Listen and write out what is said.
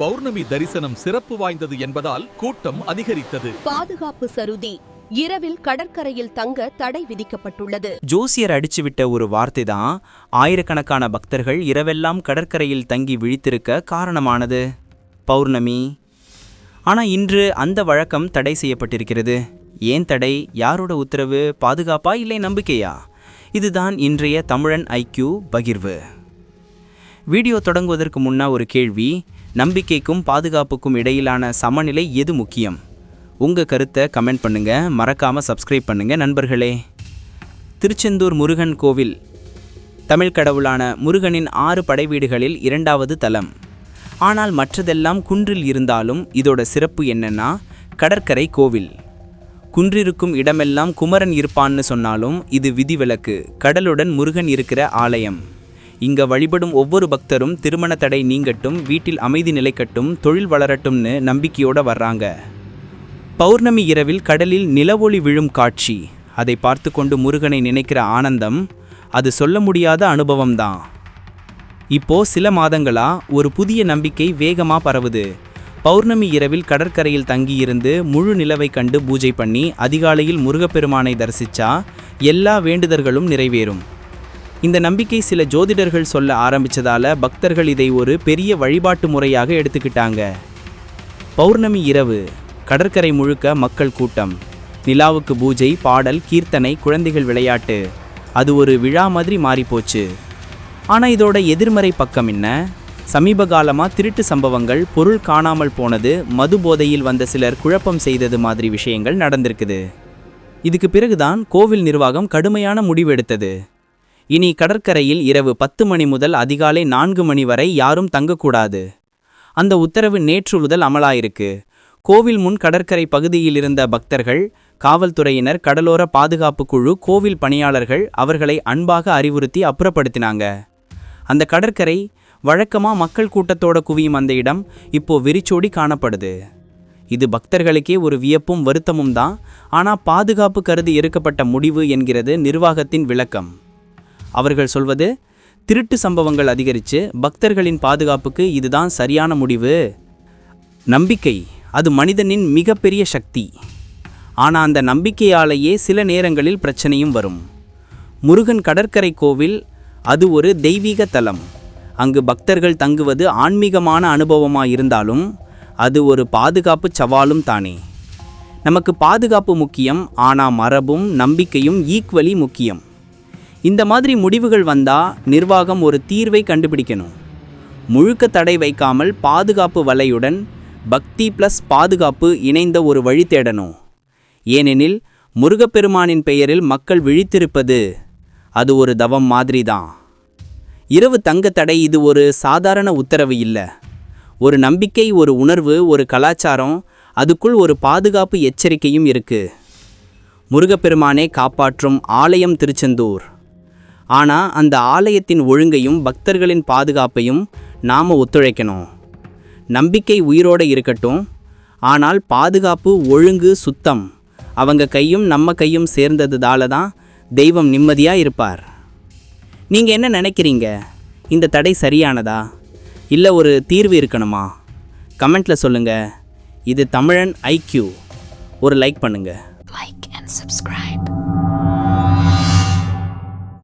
பௌர்ணமி தரிசனம் சிறப்பு வாய்ந்தது என்பதால் கூட்டம் அதிகரித்தது. பாதுகாப்பு சருதி. இரவில் கடற்கரையில் தங்க தடை விதிக்கப்பட்டுள்ளது. ஜோசியர் அடிச்சுவிட்ட ஒரு வார்த்தை தான் ஆயிரக்கணக்கான பக்தர்கள் இரவெல்லாம் கடற்கரையில் தங்கி விழித்திருக்க காரணமானது. பௌர்ணமி. ஆனா இன்று அந்த வழக்கம் தடை செய்யப்பட்டிருக்கிறது. ஏன் தடை? யாரோட உத்தரவு? பாதுகாப்பா இல்லை நம்பிக்கையா? இதுதான் இன்றைய தமிழன் ஐக்யூ பகிர்வு. வீடியோ தொடங்குவதற்கு முன்னா ஒரு கேள்வி. நம்பிக்கைக்கும் பாதுகாப்புக்கும் இடையிலான சமநிலை எது முக்கியம்? உங்கள் கருத்தை கமெண்ட் பண்ணுங்கள் மறக்காமல் சப்ஸ்கிரைப் பண்ணுங்கள் நண்பர்களே. திருச்செந்தூர் முருகன் கோவில். தமிழ் கடவுளான முருகனின் ஆறு படைவீடுகளில் இரண்டாவது தலம். ஆனால் மற்றதெல்லாம் குன்றில் இருந்தாலும் இதோட சிறப்பு என்னன்னா கடற்கரை கோவில். குன்றிருக்கும் இடமெல்லாம் குமரன் இருப்பான்னு சொன்னாலும் இது விதிவிலக்கு. கடலுடன் முருகன் இருக்கிற ஆலயம். இங்க வழிபடும் ஒவ்வொரு பக்தரும் திருமண தடை நீங்கட்டும் வீட்டில் அமைதி நிலைக்கட்டும் தொழில் வளரட்டும்னு நம்பிக்கையோட வர்றாங்க. பௌர்ணமி இரவில் கடலில் நிலவொளி விழும் காட்சி. அதை பார்த்து கொண்டு முருகனை நினைக்கிற ஆனந்தம் அது சொல்ல முடியாத அனுபவம்தான் இப்போ சில மாதங்களா ஒரு புதிய நம்பிக்கை வேகமா பரவுது. பௌர்ணமி இரவில் கடற்கரையில் தங்கியிருந்து முழு நிலவை கண்டு பூஜை பண்ணி அதிகாலையில் முருகப்பெருமானை தரிசிச்சா எல்லா வேண்டுதல்களும் நிறைவேறும். இந்த நம்பிக்கை சில ஜோதிடர்கள் சொல்ல ஆரம்பித்ததால் பக்தர்கள் இதை ஒரு பெரிய வழிபாட்டு முறையாக எடுத்துக்கிட்டாங்க. பௌர்ணமி இரவு கடற்கரை முழுக்க மக்கள் கூட்டம் நிலாவுக்கு பூஜை பாடல் கீர்த்தனை குழந்தைகள் விளையாட்டு அது ஒரு விழா மாதிரி மாறிப்போச்சு. ஆனால் இதோட எதிர்மறை பக்கம் என்ன? சமீப காலமாக திருட்டு சம்பவங்கள் பொருள் காணாமல் போனது மது போதையில் வந்த சிலர் குழப்பம் செய்தது மாதிரி விஷயங்கள் நடந்திருக்குது. இதுக்கு பிறகுதான் கோவில் நிர்வாகம் கடுமையான முடிவெடுத்தது. இனி கடற்கரையில் இரவு பத்து மணி முதல் அதிகாலை நான்கு மணி வரை யாரும் தங்கக்கூடாது. அந்த உத்தரவு நேற்று முதல் அமலாயிருக்கு. கோவில் முன் கடற்கரை பகுதியில் இருந்த பக்தர்கள் காவல்துறையினர் கடலோர பாதுகாப்பு குழு கோவில் பணியாளர்கள் அவர்களை அன்பாக அறிவுறுத்தி அப்புறப்படுத்தினாங்க. அந்த கடற்கரை வழக்கமாக மக்கள் கூட்டத்தோட குவியும் அந்த இடம் இப்போ விரிச்சோடி காணப்படுது. இது பக்தர்களுக்கே ஒரு வியப்பும் வருத்தமும் தான். ஆனால் பாதுகாப்பு கருதி எடுக்கப்பட்ட முடிவு என்கிறது நிர்வாகத்தின் விளக்கம். அவர்கள் சொல்வது திருட்டு சம்பவங்கள் அதிகரித்து பக்தர்களின் பாதுகாப்புக்கு இதுதான் சரியான முடிவு. நம்பிக்கை அது மனிதனின் மிகப்பெரிய சக்தி. ஆனால் அந்த நம்பிக்கையாலேயே சில நேரங்களில் பிரச்சனையும் வரும். முருகன் கடற்கரை கோவில் அது ஒரு தெய்வீக தலம். அங்கு பக்தர்கள் தங்குவது ஆன்மீகமான அனுபவமாக இருந்தாலும் அது ஒரு பாதுகாப்பு சவாலும் தானே. நமக்கு பாதுகாப்பு முக்கியம் ஆனால் மரபும் நம்பிக்கையும் ஈக்குவலி முக்கியம். இந்த மாதிரி முடிவுகள் வந்தால் நிர்வாகம் ஒரு தீர்வை கண்டுபிடிக்கணும். முழுக்க தடை வைக்காமல் பாதுகாப்பு வலையுடன் பக்தி ப்ளஸ் பாதுகாப்பு இணைந்த ஒரு வழி தேடணும். ஏனெனில் முருகப்பெருமானின் பெயரில் மக்கள் விழித்திருப்பது அது ஒரு தவம் மாதிரி தான் இரவு தங்க தடை இது ஒரு சாதாரண உத்தரவு இல்லை. ஒரு நம்பிக்கை ஒரு உணர்வு ஒரு கலாச்சாரம் அதுக்குள் ஒரு பாதுகாப்பு எச்சரிக்கையும் இருக்குது முருகப்பெருமானே காப்பாற்றும் ஆலயம் திருச்செந்தூர். ஆனால் அந்த ஆலயத்தின் ஒழுங்கையும் பக்தர்களின் பாதுகாப்பையும் நாம் ஒத்துழைக்கணும். நம்பிக்கை உயிரோட இருக்கட்டும். ஆனால் பாதுகாப்பு ஒழுங்கு சுத்தம் அவங்க கையும் நம்ம கையும் சேர்ந்ததுதால தான் தெய்வம் நிம்மதியாக இருப்பார். நீங்கள் என்ன நினைக்கிறீங்க? இந்த தடை சரியானதா? இல்லை ஒரு தீர்வு இருக்கணுமா? கமெண்ட்டில் சொல்லுங்கள் இது தமிழன் ஐக்யூ. ஒரு லைக் பண்ணுங்கள் லைக் அண்ட் சப்ஸ்கிரைப்